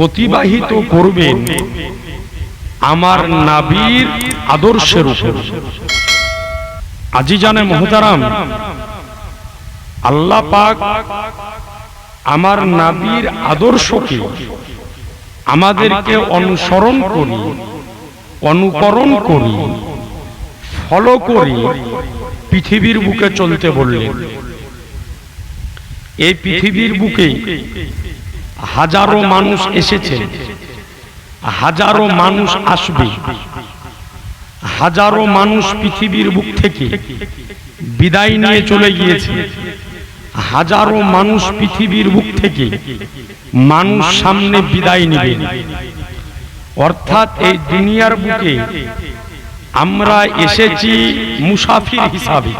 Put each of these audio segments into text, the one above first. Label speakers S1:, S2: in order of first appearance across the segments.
S1: অতিবাহিত করবেন আমার নাবির আদর্শের উপর। আজি জানে মহতারাম, আল্লাহ পাক আমার নাবির আদর্শকে আমাদেরকে অনুসরণ করি, অনুকরণ করি, ফলো করি, পৃথিবীর বুকে চলতে বললেন। এই পৃথিবীর বুকে হাজারো মানুষ এসেছে। হাজারো মানুষ আসবে। হাজারো মানুষ পৃথিবীর বুক থেকে বিদায় নিয়ে চলে গিয়েছে। হাজারো মানুষ পৃথিবীর বুক থেকে মানুষ সামনে বিদায় নেবে। অর্থাৎ এই দুনিয়ার বুকে আমরা এসেছি মুসাফির হিসাবে।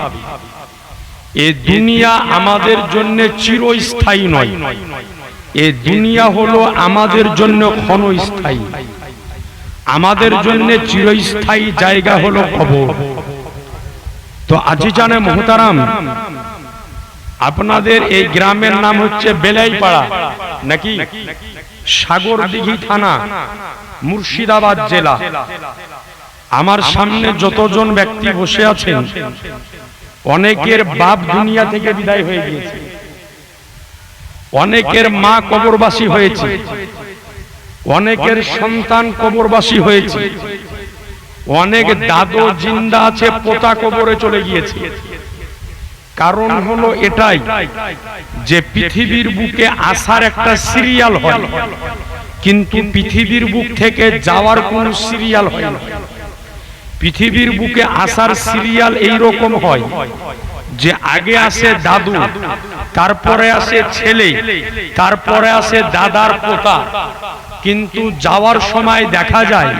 S1: এ দুনিয়া আমাদের জন্য চিরস্থায়ী নয়। এ দুনিয়া হলো আমাদের জন্য ক্ষণস্থায়ী। আমাদের জন্য চিরস্থায়ী জায়গা হলো কবর। তো আজি জানে মহতারাম, আপনাদের এই গ্রামের নাম হচ্ছে বেলাইপাড়া, নাকি? সাগর দিঘি থানা, মুর্শিদাবাদ জেলা। আমার সামনে যতজন ব্যক্তি বসে আছেন, অনেকের বাপ দুনিয়া থেকে বিদায় হয়ে গিয়েছে। অনেকের মা কবরবাসী হয়েছে। অনেকের সন্তান কবরবাসী হয়েছে। অনেক দাদু জিন্দা আছে পোতা কবরে চলে গিয়েছে। কারণ হলো এটাই যে পৃথিবীর বুকে আসার একটা সিরিয়াল হয়। কিন্তু পৃথিবীর বুক থেকে যাওয়ার কোন সিরিয়াল হয় না। পৃথিবীর বুকে আসার সিরিয়াল এই রকম হয় যে আগে আসে দাদু। তারপরে আসে ছেলে তারপরে আসে দাদার পোতা। কিন্তু যাওয়ার সময় দেখা যায়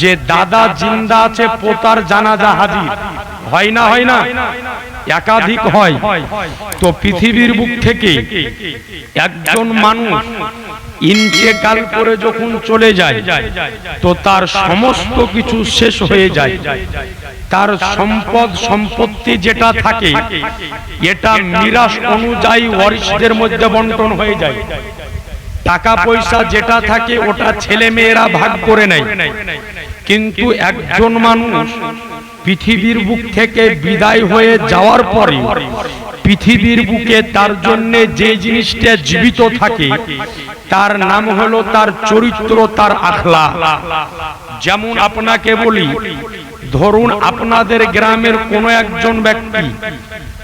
S1: যে দাদা জিন্দা আছে পোতার জানাজা হাজির হয় না হয় না? একাধিক হয়। তো পৃথিবীর বুক থেকে একজন মানুষ ইন্তেকাল করে যখন চলে যায় তো তার সমস্ত কিছু শেষ হয়ে যায়। তার সম্পদ, সম্পত্তি যেটা থাকে, এটা মিরাস অনুযায়ী ওয়ারিসদের মধ্যে বন্টন হয়ে যায়। টাকা পয়সা যেটা থাকে, ওটা ছেলে মেয়েরা ভাগ করে নেয়। কিন্তু একজন মানুষ পৃথিবীর বুক থেকে বিদায় হয়ে যাওয়ার পরে পৃথিবীর বুকে তার জন্য যে জিনিসটা জীবিত থাকে, তার নাম হলো তার চরিত্র, তার আখলা যেমন আপনাকে বলি ধরুন আপনাদের গ্রামের কোন একজন ব্যক্তি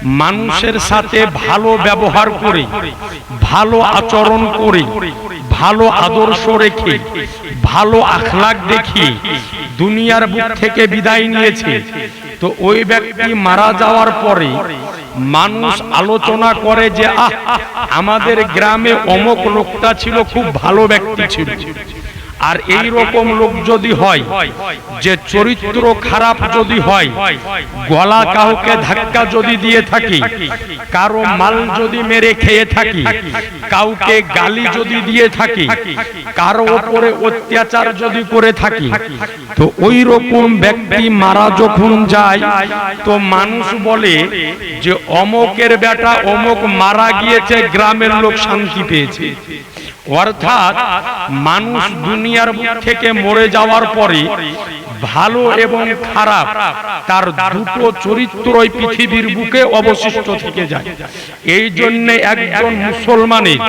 S1: মানুষের সাথে ভালো ব্যবহার করে, ভালো আচরণ করে, ভালো আদর্শ রেখে, ভালো আখলাক দেখিয়ে দুনিয়ার বুক থেকে বিদায় নিয়েছে, তো ওই ব্যক্তি মারা যাওয়ার পরে মানুষ আলোচনা করে যে, আহ, আমাদের গ্রামে অমক লোকটা ছিল, খুব ভালো ব্যক্তি ছিল। আর এই রকম লোক যদি হয়, যে চরিত্র খারাপ যদি হয়, গলা কাউকে ধাক্কা যদি দিয়ে থাকি, কারও মাল যদি মেরে খেয়ে থাকি, কাউকে গালি যদি দিয়ে থাকি, কারও ওপরে অত্যাচার যদি করে থাকি, তো ওই রকম ব্যক্তি মারা যখন যায়, তো মানুষ বলে যে অমকের বেটা অমক মারা গিয়েছে, গ্রামের লোক শান্তি পেয়েছে। অর্থাৎ মানুষ দুনিয়ার থেকে মরে যাওয়ার পরে ভালো এবং খারাপ, তার দুটো চরিত্রই পৃথিবীর বুকে অবশিষ্ট থেকে যায়। এই জন্য একজন মুসলমানের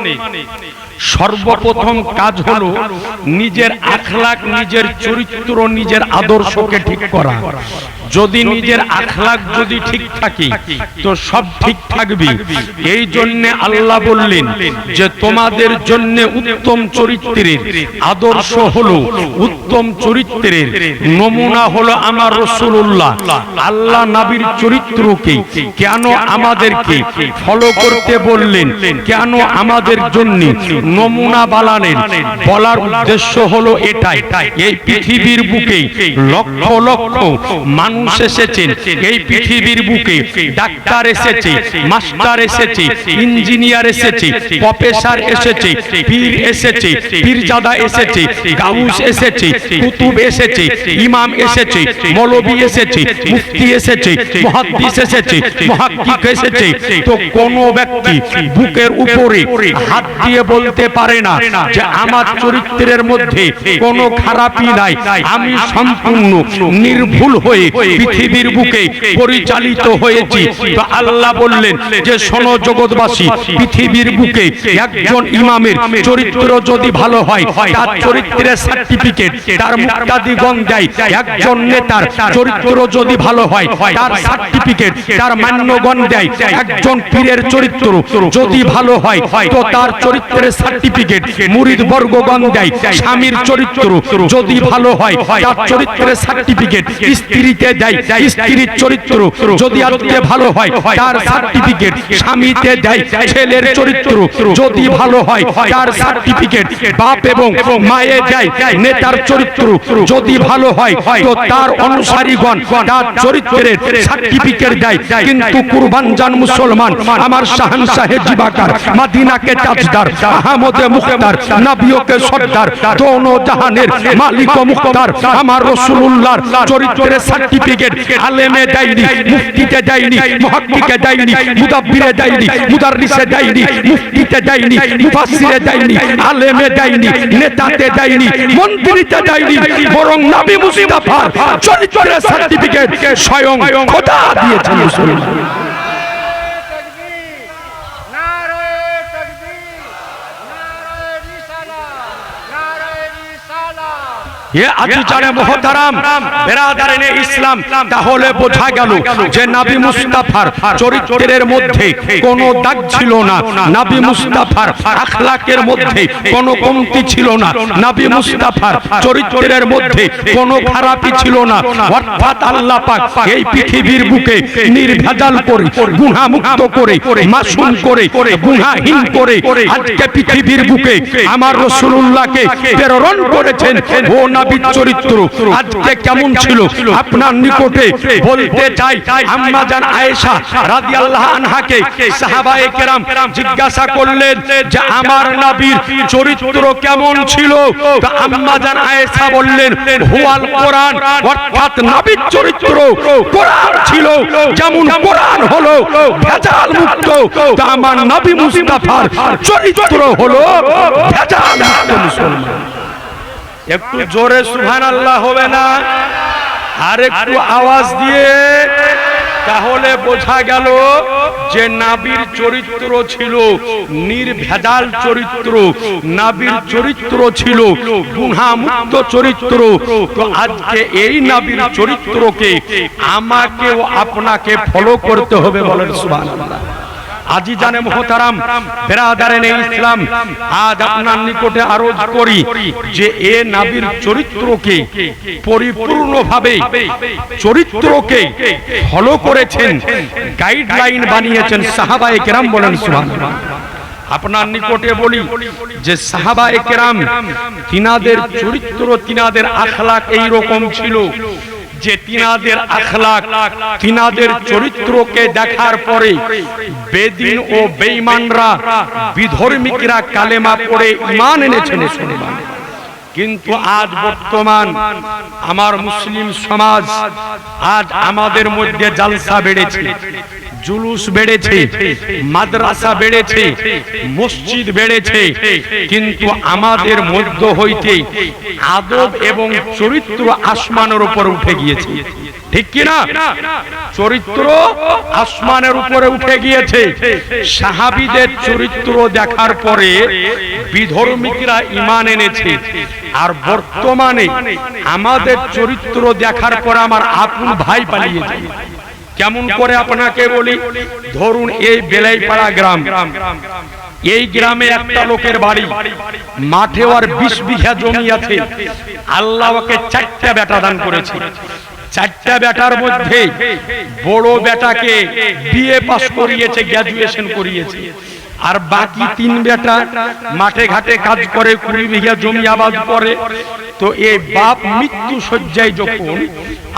S1: সর্বপ্রথম কাজ হলো নিজের আখলাক, নিজের চরিত্র, নিজের আদর্শকে ঠিক করা। যদি নিজের আখলাক যদি ঠিক থাকে, তো সব ঠিক থাকবে। এই জন্য আল্লাহ বললেন যে, তোমাদের জন্য উত্তম চরিত্রের আদর্শ হলো উত্তম চরিত্রের নমুনা হলো আমার রসুল্লাহ আল্লাহ নাবির চরিত্রকে কেন আমাদেরকে ফলো করতে বললেন? কেন আমাদের জন্য নমুনা বালানের বলার উদ্দেশ্য হলো এটাই, এই পৃথিবীর বুকে লক্ষ লক্ষ মানুষ এসেছেন। এই পৃথিবীর বুকে ডাক্তার এসেছে, মাস্টার এসেছে, ইঞ্জিনিয়ার এসেছে, প্রফেসর এসেছে, পীর এসেছে, পীরজাদা এসেছে, গাউস এসেছে, কুতুব এসেছে ইমাম এসেছে মৌলবী এসেছে মুফতি এসেছে মুহাদ্দিস এসেছে মুহাক্কিক এসেছে। তো কোন ব্যক্তি বুকের উপরে হাত দিয়ে বলতে পারে না যে আমার চরিত্রের মধ্যে কোনো খারাপই নাই। আমি সম্পূর্ণ নির্ভুল হয়ে পৃথিবীর বুকে পরিচালিত হয়েছি। তো আল্লাহ বললেন যে শোনো জগৎবাসী পৃথিবীর বুকে একজন ইমামের চরিত্র যদি ভালো হয় তার চরিত্রের সার্টিফিকেট তার মুক্তাদিগণ দেয়। একজন নেতার চরিত্র যদি ভালো হয়, তার সার্টিফিকেট তার মান্যগণ দেয়। একজন পীরের চরিত্র যদি ভালো হয়, তো তার চরিত্রের সার্টিফিকেট মুরিদ বর্গগণ দেয়। স্বামীর চরিত্র যদি ভালো হয়, তার চরিত্রের সার্টিফিকেট স্ত্রীতে দেয়। স্ত্রীর চরিত্র যদি আজকে ভালো হয়, তার সার্টিফিকেট স্বামীতে দেয়। ছেলের চরিত্র যদি ভালো হয়, তার সার্টিফিকেট বাপ এবং মায়ে দেয়। নেতার চরিত্র যদি ভালো হয় তো তার অনুসারীগণ তার চরিত্রের সার্টিফিকেট দেয়। কিন্তু কুরবান জান মুসলমান আমার শাহান সাহেব জিবাকার মাদিনাকে তাজদার আহমদে মুখতার নবিয়কে সর্দার দোনো জাহানের মালিক মুখতার আমার রাসূলুল্লাহর চরিত্রের সার্টিফিকেট আলেমে দেয়নি মুফতিতে দেয়নি মুহাক্কিকে দেয়নি মুদাব্বিরে দেয়নি মুদাররিসে দেয়নি মুফতিতে দেয়নি মুফাসসিরে দেয়নি আলেমে দেয়নি নেতাতে দেয়নি মন্ত্রীতে দেয়নি বরং নবী মুস্তাফার চরিত্রের সার্টিফিকেট স্বয়ং খোদা দিয়েছেন মুসলমান ইসলাম তাহলে বোঝা গেল যে নবী মুস্তাফার চরিত্রের মধ্যে কোনো দাগ ছিল না নবী মুস্তাফার আখলাকের মধ্যে কোনো কমতি ছিল না। নবী মুস্তাফার চরিত্রের মধ্যে কোনো খারাপই ছিল না। অর্থাৎ আল্লাহ পাক এই পৃথিবীর বুকে নির্ভেজাল করে গুনাহ মুক্ত করে মাসুম করে করে আজকে পৃথিবীর বুকে আমার রাসূলুল্লাহকে প্রেরণ করেছেন ও নবীর চরিত্র। আজকে কেমন ছিল? আপনার নিকটে বলতে চাই, আম্মা জান আয়েশা রাদিয়াল্লাহু আনহাকে সাহাবায়ে কেরাম জিজ্ঞাসা করলেন যে, আমার নবীর চরিত্র কেমন ছিল? তো আম্মা জান আয়েশা বললেন, হুয়াল কোরআন, অর্থাৎ নবীর চরিত্র কোরআন ছিল, যেমন কোরআন হলো ভেজাল মুক্ত। তো আমার নবী মুস্তাফার চরিত্র হলো ভেজাল মুক্ত মুসলমান। একটু জোরে সুহান আল্লাহ হবে না? আর একটু আওয়াজ দিয়ে তাহলে বোঝা গেল যে নাবির চরিত্র ছিল নির্ভেজাল চরিত্র নাবির চরিত্র ছিল গুণামুক্ত চরিত্র। তো আজকে এই নাবির চরিত্রকে আমাকেও আপনাকে ফলো করতে হবে বলেন সুবহানাল্লাহ। আজি জানে মোহতারাম বেরাদারেন ইসলাম, আজ আপনার নিকটে আরজ করি যে এ নাবির চরিত্রকে পরিপূর্ণভাবে চরিত্রকে ফলো করেছেন গাইডলাইন বানিয়েছেন সাহাবায়ে কেরাম বলেন, সুবহানাল্লাহ। আপনার নিকটে বলি যে সাহাবা কেরাম, তিনাদের চরিত্র, তিনাদের আখলাক এই রকম ছিল। যে তিনাদের আখলাক, তিনাদের চরিত্রকে দেখার পরে বেদিন ও বেঈমানরা, বিধর্মিকরা কালেমা পড়ে ইমান এনেছেন শুনবান কিন্তু আজ বর্তমান আমার মুসলিম সমাজ আজ আমাদের মধ্যে জালসা বেড়েছে জুলুস বেড়েছে মাদ্রাসা বেড়েছে মসজিদ বেড়েছে কিন্তু আমাদের মধ্য হইতে আদব এবং চরিত্র আসমানের উপর উঠে গিয়েছে। ঠিক কিনা চরিত্র আসমানের উপরে উঠে গিয়েছে। সাহাবিদের চরিত্র দেখার পরে বিধর্মিকরা ইমান এনেছে। আর বর্তমানে আমাদের চরিত্র দেখার পর আমার আপন ভাই পালিয়েছে। কেমন করে আপনাকে বলি? ধরুন এই বেলাইপাড়া গ্রাম। এই গ্রামে একটা লোকের বাড়ি। মাঠে আর বিশ বিঘা জমি আছে। আল্লাহ ওকে চারটা বেটা দান করেছে। চারটা বেটার মধ্যে বড় বেটাকে বিএ পাস করিয়েছে গ্র্যাজুয়েশন করিয়েছে। আর বাকি তিন বেটা মাঠে ঘাটে কাজ করে, কুড়ি বিঘা জমি আবাদ করে তো এই বাপ মৃত্যু শয্যায় যখন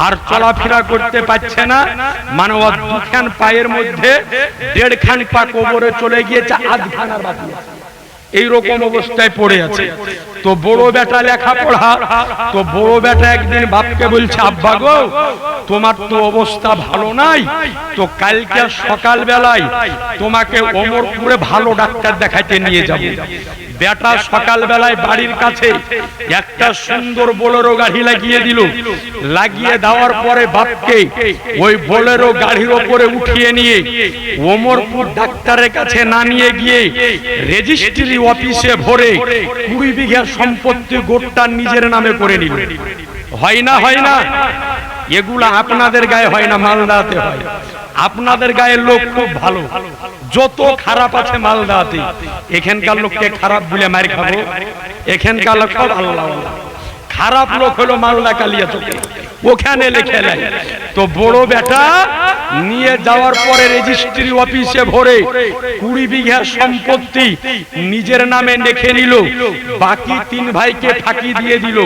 S1: আর চলাফেরা করতে পারছে না মানে দুখান পায়ের মধ্যে দেড়খান পা কবরে চলে গিয়েছে, আধখানার বাকি আছে। এই রকম অবস্থায় পড়ে আছে। তো বড় বেটা লেখা পড়া তো বড় বেটা একদিন বাপকে বলছে, আব্বা গো, তোমার তো অবস্থা ভালো নাই। তো কালকে সকাল বেলায় তোমাকে অমরপুরে ভালো ডাক্তার দেখাইতে নিয়ে যাব। বেটা সকাল বেলায় বাড়ির কাছে একটা সুন্দর বোলেরো গাড়ি লাগিয়ে দিল। লাগিয়ে দেওয়ার পরে বাপকে ওই বোলেরো গাড়ির ওপরে উঠিয়ে নিয়ে ওমরপুর ডাক্তারের কাছে না নিয়ে গিয়ে রেজিস্ট্রি অফিসে ভরে কুড়ি বিঘা সম্পত্তি গোটটা নিজের নামে করে নিল। হয় না হয় না? এগুলা আপনাদের গায়ে হয় না, মালদাতে হয়। আপনাদের গায়ের লোক খুব ভালো যত খারাপ আছে মালদাতে, এখানকার লোককে খারাপ বলে মার খাব এখানকার লোক সব আল্লাহ আল্লাহ। খারাপ লোক হলো মালদা কালিয়া চোখে ওখানে লিখে নেয়, তো বড় বেটা, নিয়ে যাওয়ার পরে রেজিস্ট্রি অফিসে ভরে কুড়ি বিঘা সম্পত্তি নিজের নামে লিখে নিল। বাকি তিন ভাইকে ফাঁকি দিয়ে দিল।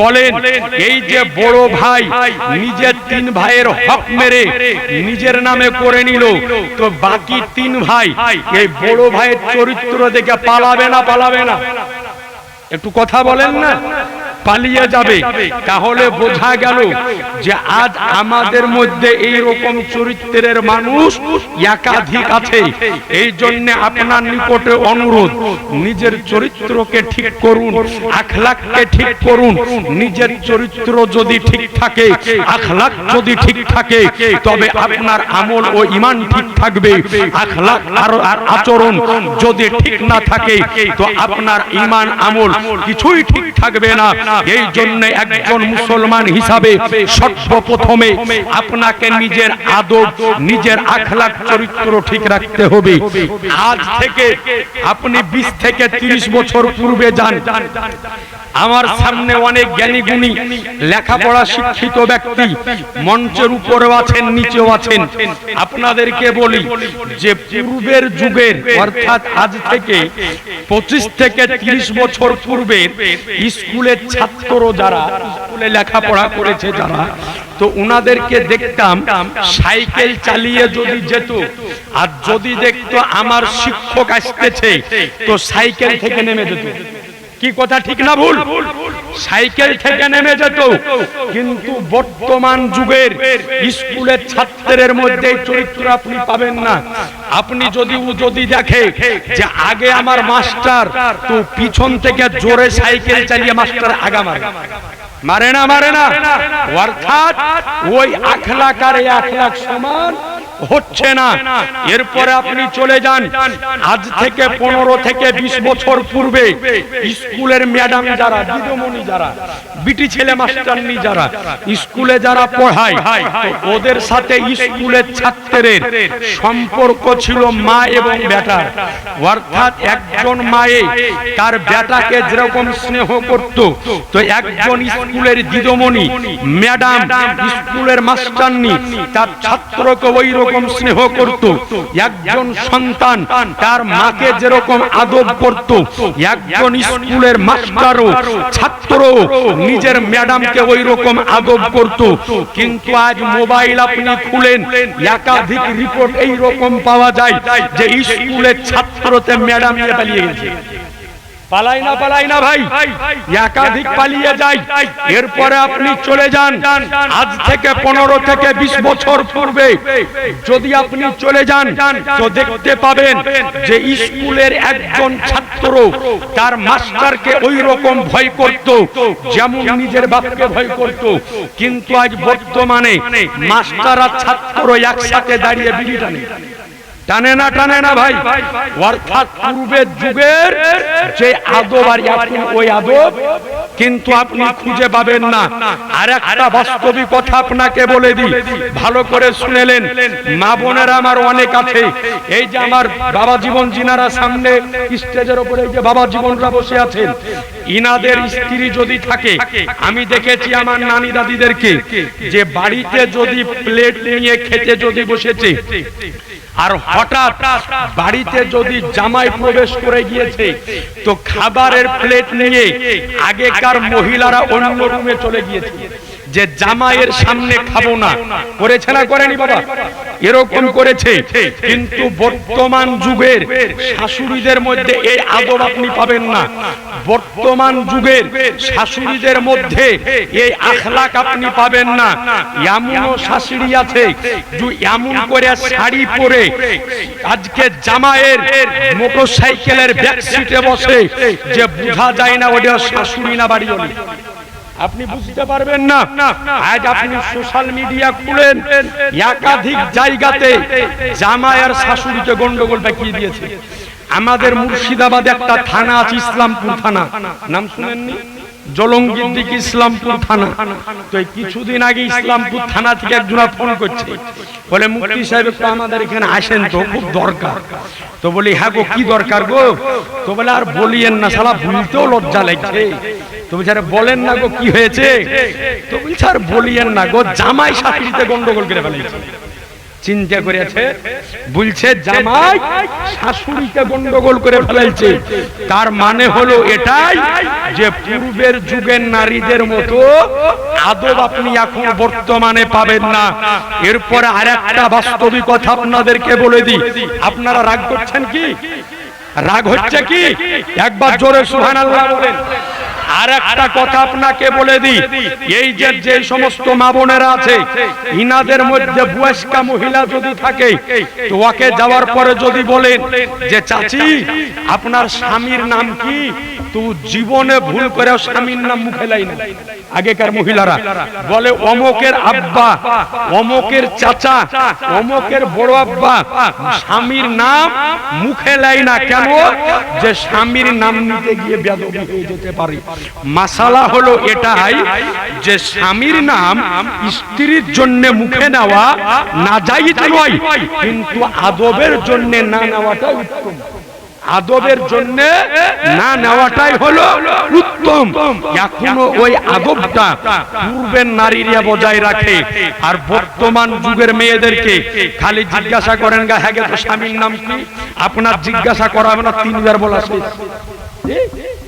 S1: বলেন, এই যে বড় ভাই নিজের তিন ভাইয়ের হক মেরে নিজের নামে করে নিল, তো বাকি তিন ভাই এই বড় ভাইয়ের চরিত্র দেখে পালাবে না পালাবে না? একটু কথা বলেন না। পালিয়ে যাবে। তাহলে বোঝা গেল যে আজ আমাদের মধ্যে এই রকম চরিত্রের মানুষ একাধিক আছে। এই জন্য আপনার নিকটে অনুরোধ, নিজের চরিত্রকে ঠিক করুন, আখলাককে ঠিক করুন। নিজের চরিত্র যদি ঠিক থাকে, আখলাক যদি ঠিক থাকে, তবে আপনার আমল ও ইমান ঠিক থাকবে। আখলাক আর আচরণ যদি ঠিক না থাকে, তো আপনার ইমান আমল কিছুই ঠিক থাকবে না। এই জন্য একজন মুসলমান হিসাবে সর্বপ্রথমে আপনাকে নিজের আদব, নিজের আখলাখ চরিত্র ঠিক রাখতে হবে। আজ থেকে আপনি বিশ থেকে তিরিশ বছর পূর্বে যান। আমার সামনে অনেক জ্ঞানী গুণী, লেখাপড়া শিক্ষিত ব্যক্তি, মঞ্চের উপরেও আছেন, নিচেও আছেন। আপনাদেরকে বলি যে পূর্বের যুগের, অর্থাৎ আজ থেকে পঁচিশ থেকে তিরিশ বছর পূর্বে স্কুলের ছাত্র যারা স্কুলে লেখাপড়া করেছে যারা, তো উনাদেরকে দেখতাম সাইকেল চালিয়ে যদি যেত, আর যদি দেখতো আমার শিক্ষক আসতেছে, তো সাইকেল থেকে নেমে যেত। কি কথা ঠিক না ভুল? সাইকেল থেকে নেমে যেত। কিন্তু বর্তমান যুগের স্কুলের ছাত্রের মধ্যে চরিত্র আপনি পাবেন না। আপনি যদি যদি দেখে যে আগে আমার মাস্টার, তো পিছন থেকে জোরে সাইকেল চালিয়ে মাস্টার আগা মারে। মারে না মারে না। অর্থাৎ ওই আখলাক আর এই আখলাক সমান হচ্ছে না। এরপরে আপনি চলে যান। আজ থেকে পনেরো থেকে বিশ বছর পূর্বে স্কুলের ম্যাডাম যারা, দিদমণি যারা, বিটি ছেলে মাস্টারনি যারা, স্কুলে যারা পড়ায়, ওদের সাথে স্কুলের ছাত্রের সম্পর্ক ছিল মা এবং বেটার অর্থাৎ একজন মায়ে তার বেটাকে যেরকম স্নেহ করত, তো একজন স্কুলের দিদমণি, ম্যাডাম, স্কুলের মাস্টারনি তার ছাত্রকে ওই রকম স্নেহ করত, একজন সন্তান তার মাকে যেরকম আদব করত, একজন স্কুলের মাস্টারও ছাত্র নিজের ম্যাডামকে ওই রকম আদব করত। কিন্তু আজ মোবাইল আপনি খুলেন, একাধিক রিপোর্ট এই রকম পাওয়া যায় যে স্কুলের ছাত্রতে ম্যাডাম পালিয়ে গেছে। পালাই না পালাই না ভাই। একাধিক পালিয়ে যায় এরপরে আপনি চলে যান। আজ থেকে পনেরো থেকে বিশ বছর পূর্বে যদি আপনি চলে যান, তো দেখতে পাবেন যে স্কুলের একজন ছাত্র তার মাস্টারকে ওই রকম ভয় করত, যেমন নিজের বাপকে ভয় করত। কিন্তু আজ বর্তমানে মাস্টার আর ছাত্র একসাথে দাঁড়িয়ে বিড়ি টানে। টানে না টানে না ভাই। অর্থাৎ পূর্বের যুগের যে আদব আর ওই আদব কিন্তু আপনি খুঁজে পাবেন না। আর একটা বাস্তবিক কথা আপনাকে বলে দিই। ভালো করে শুনেলেন। মা বোনেরা আমার অনেক আছে। এই যে আমার বাবা জীবন জিনারা সামনে স্টেজের উপরে এই যে বাবা জীবনরা বসে আছেন। ইনাদের স্ত্রী যদি থাকে, আমি দেখেছি আমার নানি দাদিদেরকে যে বাড়িতে যদি প্লেট নিয়ে খেতে যদি বসেছে, আর হঠাৎ বাড়িতে যদি জামাই প্রবেশ করে গিয়েছে, তো খাবারের প্লেট নিয়ে আগেকার মহিলারা অন্য রুমে চলে গিয়েছে। যে জামাইয়ের সামনে খাব না। করেছে না করেনি বাবা? এরকম করেছে। কিন্তু বর্তমান যুগের শাশুড়িদের মধ্যে এই আদব আপনি পাবেন না। বর্তমান যুগের শাশুড়িদের মধ্যে এই আখলাক আপনি পাবেন না। এমনও শাশুড়ি আছে যে এমন করে শাড়ি পরে আজকে জামাইয়ের মোটর সাইকেলের ব্যাক সিটে বসে যে বোঝা যায় না ওটা শাশুড়ি না বাড়ি আপনি বুঝতে পারবেন না। আজ আপনি সোশ্যাল মিডিয়া খুলেন, একাধিক জায়গাতে জামাই আর শাশুড়িকে গন্ডগোল দেখিয়ে দিয়েছে। আমাদের মুর্শিদাবাদে একটা থানা আছে, ইসলামপুর থানা। নাম শুনেননি? জলঙ্গির দিকে ইসলামপুর থানা। তো কিছুদিন আগে ইসলামপুর থানা থেকে একজনা ফোন করছে। বলে মুক্তি সাহেব একটু আমাদের এখানে আসেন তো, খুব দরকার। তো বলি হ্যাঁ গো, কি দরকার গো? তো বলে, আর বলিয়েন না সালা ভুলতেও লজ্জা লাগছে। তো বলছে আরে বলেন না গো কি হয়েছে? তো বলছে আর বলিয়েন না গো, জামাই শাশুড়িতে গন্ডগোল করে ফেলেছে। চিন্তা করেছে, বলছে, জামাই শাশুড়িকে গন্ডগোল করে ফেলাইছে তার মানে হলো এটাই যে পূর্বের যুগের নারীদের মতো আদব আপনি এখন বর্তমানে পাবেন না। এরপরে আরেকটা বাস্তবিক কথা আপনাদেরকে বলে দিই। আপনারা রাগ করছেন কি? রাগ হচ্ছে কি? একবার জোরে সুবহানাল্লাহ বলেন। আর একটা কথা আপনাকে বলে দিই। এই যে যে সমস্ত মা বোনেরা আছে, ইনাদের মধ্যে বয়স্কা মহিলা যদি থাকে তো ওকে যাওয়ার পরে যদি বলেন যে, চাচি, আপনার স্বামীর নাম কি? তো জীবনে ভুল করে স্বামীর নাম মুখে লাই না। আগেকার মহিলারা বলে, অমকের আব্বা, অমকের চাচা, অমকের বড় আব্বা, স্বামীর নাম মুখে লাই না কেন যে স্বামীর নাম নিতে গিয়ে বেদবি হয়ে যেতে পারে? মাসালা হলো এটাই যে স্বামীর নাম স্ত্রীর জন্য মুখে নেওয়া না যাইত নয়, কিন্তু আদবের জন্য না নেওয়াটা উত্তম। আদবের জন্য না নেওয়াটাই হলো উত্তম। এখনও ওই আদবটা পূর্বের নারীরা বজায় রাখে। আর বর্তমান যুগের মেয়েদেরকে খালি জিজ্ঞাসা করেন গা হ্যাঁ স্বামীর নাম কি? আপনার জিজ্ঞাসা করা হবে না তিনবার বলা শেষ।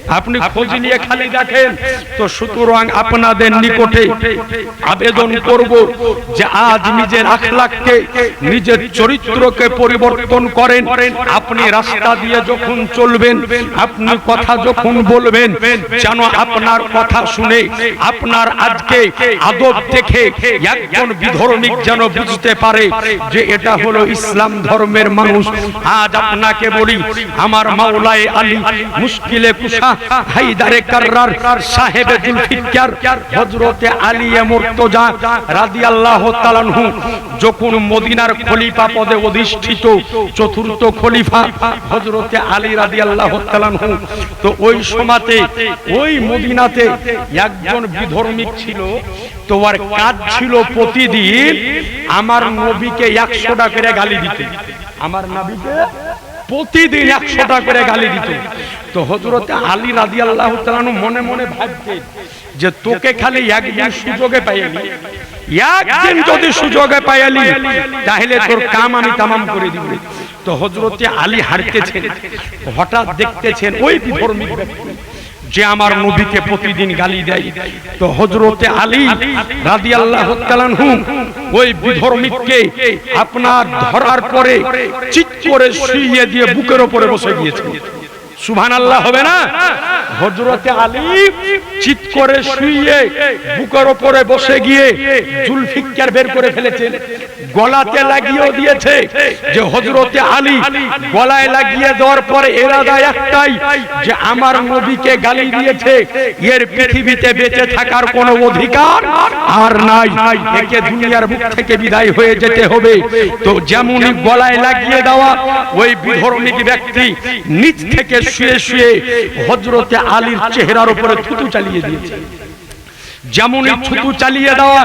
S1: আপনি খোঁজ নিয়ে খালি দেখেন। তো সুতরাং আপনাদের নিকটে আবেদন করব যে আজ নিজের আখলাককে নিজের চরিত্রকে পরিবর্তন করেন। আপনি রাস্তা দিয়ে যখন চলবেন আপনি কথা যখন বলবেন যেন আপনার কথা শুনে আপনার আজকে আদব দেখে একজন বিধর্মিক যেন বুঝতে পারে যে এটা হলো ইসলাম ধর্মের মানুষ। আজ আপনাকে বলি আমার মাওলায় আলী মুশকিলে কুশা হাইদারে জুলফিকার হযরতে আলী মুর্তজা রাদিয়াল্লাহু যখন মদিনার খলিফা পদে অধিষ্ঠিত চতুর্থ খলিফা হযরতে আলী রাদিয়াল্লাহু তো ওই সময়তে, ওই মদিনাতে একজন বিধর্মিক ছিল, তো আর কাজ ছিল প্রতিদিন আমার নবীকে একশো টাকা করে গালি দিতে। আমার নবীকে প্রতিদিন একশো টাকা করে গালি দিত। তো হজরতে আলী রাজি আল্লাহ মনে মনে ভাবতেন যে তোকে খালি একদিন সুযোগে পাইলি একদিন যদি সুযোগে পাইলি তাহলে তোর কাম আমি তামাম করে দিব। তো হজরতে আলী হারতেছেন হঠাৎ দেখতেছেন ওই বিধর্মিক ব্যক্তি। যে আমার নবীকে প্রতিদিন গালি দেয়। তো হজরতে আলী রাদি আল্লাহ ওই বিধর্মিককে আপনার ধরার পরে চিৎ করে শুইয়ে দিয়ে বুকের ওপরে বসে গিয়েছে সুভান আল্লাহ হবে না? হজরতে আলী চিৎ করে শুইয়ে বুকের ওপরে বসে গিয়ে জুলফিকার বের করে ফেলেছেন। গলাতে লাগিয়েও দিয়েছে যে হজরতে আলী গলায় লাগিয়ে দেওয়ার পরে এরাদা একটাই যে আমার নবীকে গালি দিয়েছে। এর পৃথিবীতে বেঁচে থাকার কোনো অধিকার আর নাই। একে দুনিয়ার মুখ থেকে বিদায় হয়ে যেতে হবে। তো যেমনই গলায় লাগিয়ে দেওয়া, ওই বিধর্মিক ব্যক্তি নিচ থেকে শুয়ে শুয়ে হজরতে আলীর চেহারার উপরে থুতু চালিয়ে দিয়েছে। যেমনই ছুতু চালিয়ে দেওয়া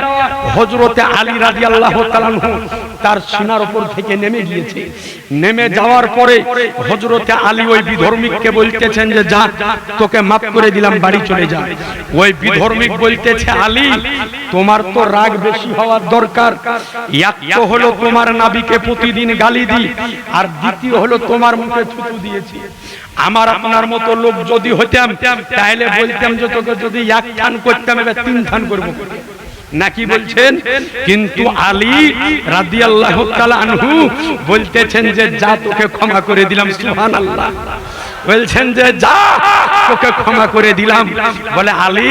S1: হজরতে আলী রাজি আল্লাহ তার সিনার উপর থেকে নেমে গিয়েছে। নেমে যাওয়ার পরে হজরতে আলী ওই বিধর্মিককে বলতেছেন যে যা তোকে মাফ করে দিলাম বাড়ি চলে যা। ওই বিধর্মিক বলতেছে আলী তোমার তো রাগ বেশি হওয়ার দরকার। এক তো হলো তোমার নাবিকে প্রতিদিন গালি দি আর দ্বিতীয় হলো তোমার মুখে থুতু দিয়েছি। আমার আপনার মতো লোক যদি হইতাম তাহলে বলতাম যে তোকে যদি এক খান করতাম, এবার তিন খান করব। নাকি বলছেন? কিন্তু আলী রাদিয়াল্লাহু তাআলা আনহু বলতেছেন যে, যা তোকে ক্ষমা করে দিলাম, সুবহানাল্লাহ। বলছেন যে, যা, তোকে ক্ষমা করে দিলাম। বলে, আলী,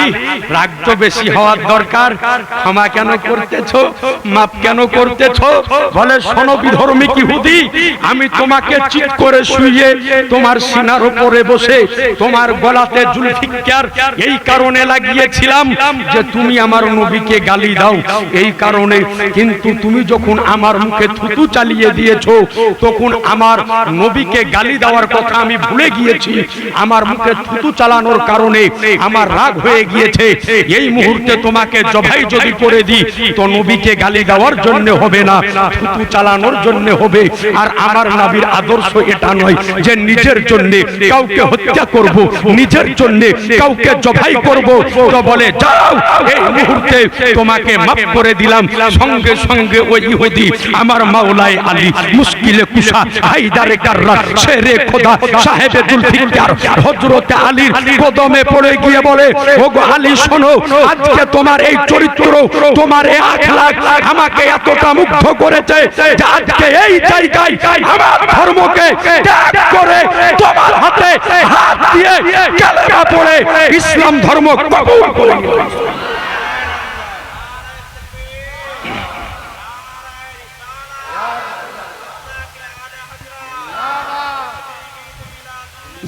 S1: রাগ তো বেশি হওয়ার দরকার। ক্ষমা কেন করতেছ? মাপ কেন করতেছ? বলে, শোনো বিধর্মী ইহুদি, আমি তোমাকে চিৎ করে শুইয়ে তোমার সিনার উপরে বসে তোমার গলাতে জুলফিকার এই কারণে লাগিয়েছিলাম যে তুমি আমার নবীকে গালি দাও। এই কারণে কিন্তু তুমি যখন আমার মুখে থুতু চালিয়ে দিয়েছ, তখন আমার নবীকে গালি দেওয়ার কথা আমি ভুলে গিয়েছি আমার মুখে থুতু চালানোর কারণে আমার রাগ হয়ে গিয়েছে। এই মুহূর্তে তোমাকে জবাই যদি করে দিই, তো নবীকে গালি দেওয়ার জন্য হবে না, থুতু চালানোর জন্য হবে। আর আমার নবীর আদর্শ এটা নয় যে নিজের জন্য কাউকে হত্যা করব, নিজের জন্য কাউকে জবাই করব। তো বলে, যাও, এই মুহূর্তে তোমাকে মাফ করে দিলাম। সঙ্গে সঙ্গে ওই ইহুদি আমার মাওলাই আলী, মুশকিলে কুশা, হায়দারে কাররা শেরে খোদা, সাহেবে জুলফিকার হযরতে আলীর কদমে পড়ে গিয়ে বলে, ওগো আলী, শোনো, আজকে তোমার এই চরিত্র, তোমার এই আখলাক আমাকে এতটা মুগ্ধ করেছে যে আজকে এই জায়গায় আমার ধর্মকে ত্যাগ করে তোমার হাতে হাত দিয়ে কালেমা পড়ে ইসলাম ধর্ম কবুল করে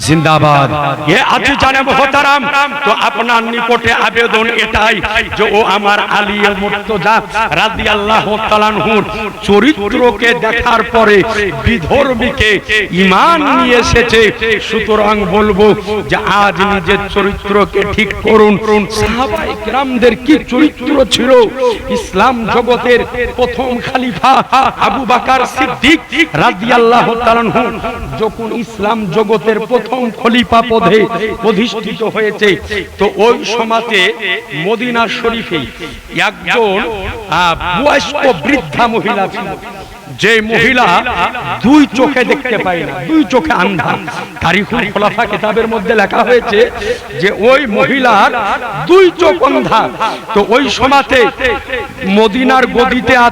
S1: জিন্দাবাদ। এ আছে জানে মোহতারাম, তো আপনার নিকটে আবেদন এটাই যে ও আমার আলী মুর্তজা রাদিয়াল্লাহু তাআলাহুর চরিত্রকে দেখার পরে বিধর্মীকে ঈমান নিয়ে এসেছে। সুতরাং বলব যে আজ নিজের চরিত্রকে ঠিক করুন। সাহাবায়ে কিরামদের কি চরিত্র ছিল? ইসলাম জগতের প্রথম খলিফা আবু বকর সিদ্দিক রাদিয়াল্লাহু তাআলাহু যখন ইসলাম জগতের প্রথম খলিফা পদে প্রতিষ্ঠিত হয়েছে। তো ওই সমাজে মদিনা শরীফে একজন বয়স্ক বৃদ্ধা মহিলা ছিল। যে মহিলা দুই চোখে দেখতে পায় না, দুই চোখে আন্ধা। তারিখুল খোলাফা কিতাবের মধ্যে লেখা হয়েছে যে ওই মহিলার দুই চোখ অন্ধা। তো ওই সমাজে মদিনার গদিতে আছে